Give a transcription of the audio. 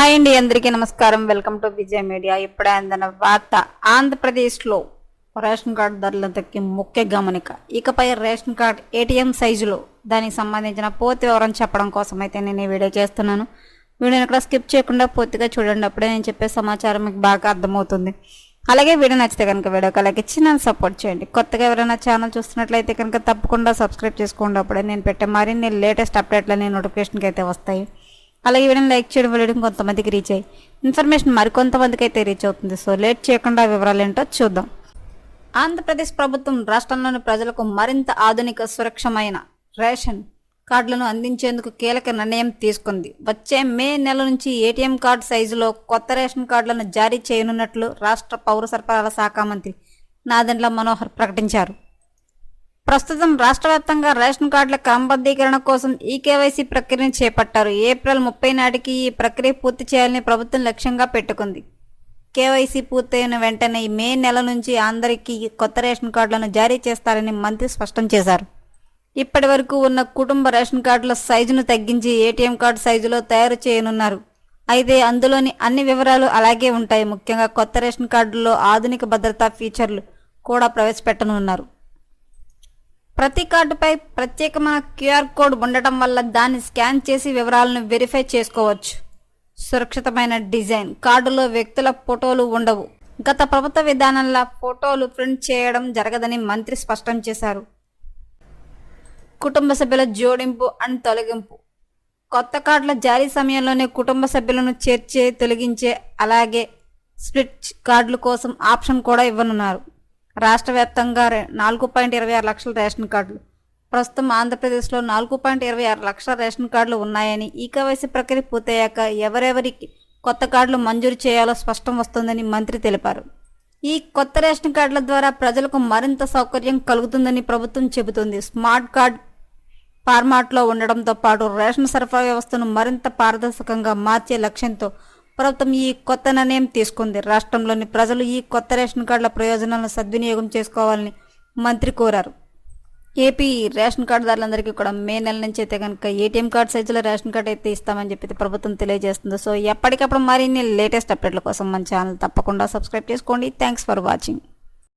Hi అండి అందరికీ నమస్కారం. Welcome to Vijaya media. ఇప్పుడే అందిన వార్త ఆంధ్రప్రదేశ్లో రేషన్ కార్డు ధరలకి ముఖ్య గమనిక. ఇకపై రేషన్ కార్డ్ ఏటీఎం సైజులో దానికి సంబంధించిన పూర్తి వివరం చెప్పడం కోసం అయితే నేను ఈ వీడియో చేస్తున్నాను. వీడియోని ఇక్కడ స్కిప్ చేయకుండా పూర్తిగా చూడండి. అప్పుడే నేను చెప్పే సమాచారం మీకు బాగా అర్థమవుతుంది. అలాగే వీడియో నచ్చితే కనుక వీడియోకి అలాగే ఇచ్చి నన్ను సపోర్ట్ చేయండి. కొత్తగా ఎవరైనా ఛానల్ చూస్తున్నట్లయితే కనుక తప్పకుండా సబ్స్క్రైబ్ చేసుకోండి. అప్పుడే నేను పెట్టే మరిన్ని లేటెస్ట్ అప్డేట్లని నోటిఫికేషన్కి అయితే వస్తాయి. అలాగే వీడియోని లైక్ చేయడం వెళ్ళడం కొంతమందికి రీచ్ అయ్యి ఇన్ఫర్మేషన్ మరికొంతమందికి అయితే రీచ్ అవుతుంది. సో లేట్ చేయకుండా వివరాలు ఏంటో చూద్దాం. ఆంధ్రప్రదేశ్ ప్రభుత్వం రాష్ట్రంలోని ప్రజలకు మరింత ఆధునిక సురక్షమైన రేషన్ కార్డులను అందించేందుకు కీలక నిర్ణయం తీసుకుంది. వచ్చే మే నెల నుంచి ఏటీఎం కార్డు సైజులో కొత్త రేషన్ కార్డులను జారీ చేయనున్నట్లు రాష్ట్ర పౌర సరఫరాల శాఖ మంత్రి నాదెండ్ల మనోహర్ ప్రకటించారు. ప్రస్తుతం రాష్ట్ర వ్యాప్తంగా రేషన్ కార్డుల క్రమబద్ధీకరణ కోసం ఈ కేవైసీ ప్రక్రియను చేపట్టారు. ఏప్రిల్ ముప్పై నాటికి ఈ ప్రక్రియ పూర్తి చేయాలని ప్రభుత్వం లక్ష్యంగా పెట్టుకుంది. కేవైసీ పూర్తయిన వెంటనే మే నెల నుంచి అందరికీ కొత్త రేషన్ కార్డులను జారీ చేస్తారని మంత్రి స్పష్టం చేశారు. ఇప్పటి వరకు ఉన్న కుటుంబ రేషన్ కార్డుల సైజును తగ్గించి ఏటీఎం కార్డు సైజులో తయారు చేయనున్నారు. అయితే అందులోని అన్ని వివరాలు అలాగే ఉంటాయి. ముఖ్యంగా కొత్త రేషన్ కార్డుల్లో ఆధునిక భద్రతా ఫీచర్లు కూడా ప్రవేశపెట్టనున్నారు. ప్రతి కార్డుపై ప్రత్యేకమైన క్యూఆర్ కోడ్ ఉండటం వల్ల దాన్ని స్కాన్ చేసి వివరాలను వెరిఫై చేసుకోవచ్చు. సురక్షితమైన డిజైన్. కార్డులో వ్యక్తుల ఫోటోలు ఉండవు. గత ప్రభుత్వ విధానంలో ఫోటోలు ప్రింట్ చేయడం జరగదని మంత్రి స్పష్టం చేశారు. కుటుంబ సభ్యుల జోడింపు అండ్ తొలగింపు. కొత్త కార్డుల జారీ సమయంలోనే కుటుంబ సభ్యులను చేర్చే తొలగించే అలాగే స్ప్లిట్ కార్డుల కోసం ఆప్షన్ కూడా ఇవ్వనున్నారు. రాష్ట్ర వ్యాప్తంగా నాలుగు పాయింట్ ఇరవై ఆరు లక్షల రేషన్ కార్డులు. ప్రస్తుతం ఆంధ్రప్రదేశ్లో నాలుగు పాయింట్ ఇరవై ఆరు లక్షల రేషన్ కార్డులు ఉన్నాయని ఈ కేవైసీ ప్రక్రియ పూర్తయ్యాక ఎవరెవరికి కొత్త కార్డులు మంజూరు చేయాలో స్పష్టం వస్తుందని మంత్రి తెలిపారు. ఈ కొత్త రేషన్ కార్డుల ద్వారా ప్రజలకు మరింత సౌకర్యం కలుగుతుందని ప్రభుత్వం చెబుతుంది. స్మార్ట్ కార్డ్ ఫార్మాట్లో ఉండడంతో పాటు రేషన్ సరఫరా వ్యవస్థను మరింత పారదర్శకంగా మార్చే లక్ష్యంతో ప్రభుత్వం ఈ కొత్త నిర్ణయం తీసుకుంది. రాష్ట్రంలోని ప్రజలు ఈ కొత్త రేషన్ కార్డుల ప్రయోజనాలను సద్వినియోగం చేసుకోవాలని మంత్రి కోరారు. ఏపీ రేషన్ కార్డుదారులందరికీ కూడా మే నెల నుంచి అయితే కనుక ఏటీఎం కార్డు సైజులో రేషన్ కార్డు అయితే ఇస్తామని చెప్పి ప్రభుత్వం తెలియజేస్తుంది. సో ఎప్పటికప్పుడు మరిన్ని లేటెస్ట్ అప్డేట్ల కోసం మన ఛానల్ తప్పకుండా సబ్స్క్రైబ్ చేసుకోండి. Thanks for watching.